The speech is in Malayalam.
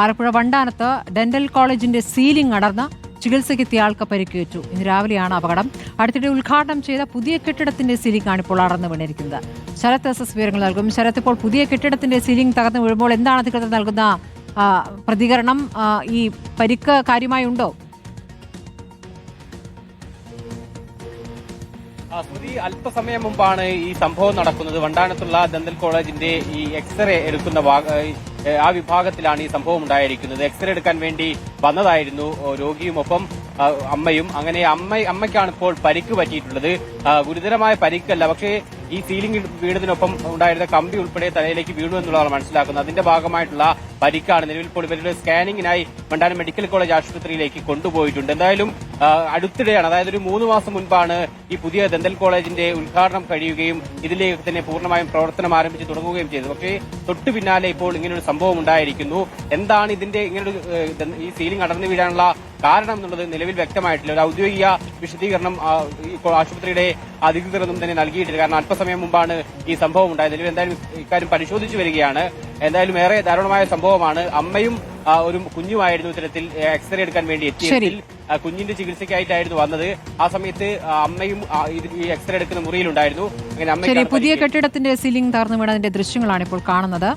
ആലപ്പുഴ വണ്ടാനത്ത് ഡെന്റൽ കോളേജിന്റെ സീലിംഗ് അടർന്ന് ചികിത്സയ്ക്കെത്തിയ ആൾക്ക് പരിക്കേറ്റു. ഇന്ന് രാവിലെയാണ് അപകടം. അടുത്തിടെ ഉദ്ഘാടനം ചെയ്ത പുതിയ കെട്ടിടത്തിന്റെ സീലിംഗ് ആണ് ഇപ്പോൾ അടർന്നു വീണിരിക്കുന്നത്. ശരത് എസ് എസ് വിവരങ്ങൾ നൽകും. ശരത് ഇപ്പോൾ പുതിയ കെട്ടിടത്തിന്റെ സീലിംഗ് തകർന്നു വീഴുമ്പോൾ എന്താണ് അധികൃതർ നൽകുന്ന പ്രതികരണം? ഈ പരിക്ക് കാര്യമായി ഉണ്ടോ? സ്മൃതി അല്പസമയം മുമ്പാണ് ഈ സംഭവം നടക്കുന്നത്. വണ്ടാനത്തുള്ള ദന്തൽ കോളേജിന്റെ ഈ എക്സ്റേ എടുക്കുന്ന ആ വിഭാഗത്തിലാണ് ഈ സംഭവം ഉണ്ടായിരിക്കുന്നത്. എക്സ്റേ എടുക്കാൻ വേണ്ടി വന്നതായിരുന്നു ഓ, രോഗിയും ഒപ്പം ആ, അമ്മയും. അങ്ങനെ അമ്മ അമ്മയ്ക്കാണ് ഇപ്പോൾ പരിക്ക് പറ്റിയിട്ടുള്ളത്. ഗുരുതരമായ പരിക്കല്ല. പക്ഷേ ഈ സീലിംഗ് വീണതിനൊപ്പം ഉണ്ടായിരുന്ന കമ്പി ഉൾപ്പെടെ തലയിലേക്ക് വീണു എന്നുള്ളതാണ് മനസ്സിലാക്കുന്നത്. അതിന്റെ ഭാഗമായിട്ടുള്ള പരിക്കാണ് നിലവിൽ ഇപ്പോൾ ഇവരുടെ സ്കാനിങ്ങിനായി വണ്ടാനം മെഡിക്കൽ കോളേജ് ആശുപത്രിയിലേക്ക് കൊണ്ടുപോയിട്ടുണ്ട്. എന്തായാലും അടുത്തിടെയാണ് അതായത് ഒരു മൂന്ന് മാസം മുൻപാണ് ഈ പുതിയ ദന്തൽ കോളേജിന്റെ ഉദ്ഘാടനം കഴിയുകയും ഇതിലേക്ക് തന്നെ പൂർണമായും പ്രവർത്തനം ആരംഭിച്ച് തുടങ്ങുകയും ചെയ്തു. പക്ഷേ തൊട്ടു പിന്നാലെ ഇപ്പോൾ ഇങ്ങനൊരു സംഭവം ഉണ്ടായിരിക്കുന്നു. എന്താണ് ഇതിന്റെ ഇങ്ങനൊരു ഈ സീലിംഗ് അടർന്നു വീഴാനുള്ള കാരണം എന്നുള്ളത് നിലവിൽ വ്യക്തമായിട്ടില്ല. ഒരു ഔദ്യോഗിക വിശദീകരണം ആശുപത്രിയുടെ അധികൃതരൊന്നും തന്നെ നൽകിയിട്ടില്ല. കാരണം അല്പസമയം മുമ്പാണ് ഈ സംഭവം ഉണ്ടായത്. നിലവിൽ എന്തായാലും ഇക്കാര്യം പരിശോധിച്ചു വരികയാണ്. എന്തായാലും ഏറെ ദാരുണമായ സംഭവമാണ്. അമ്മയും ഒരു കുഞ്ഞുമായിരുന്നു ഇത്തരത്തിൽ എക്സ്റേ എടുക്കാൻ വേണ്ടി എത്തിയതിൽ കുഞ്ഞിന്റെ ചികിത്സയ്ക്കായിട്ടായിരുന്നു വന്നത്. ആ സമയത്ത് അമ്മയും ഈ എക്സ്റേ എടുക്കുന്ന മുറിയിലുണ്ടായിരുന്നു. അങ്ങനെ പുതിയ കെട്ടിടത്തിന്റെ സീലിംഗ് തകർന്നു വീണതിന്റെ ദൃശ്യങ്ങളാണ് ഇപ്പോൾ കാണുന്നത്.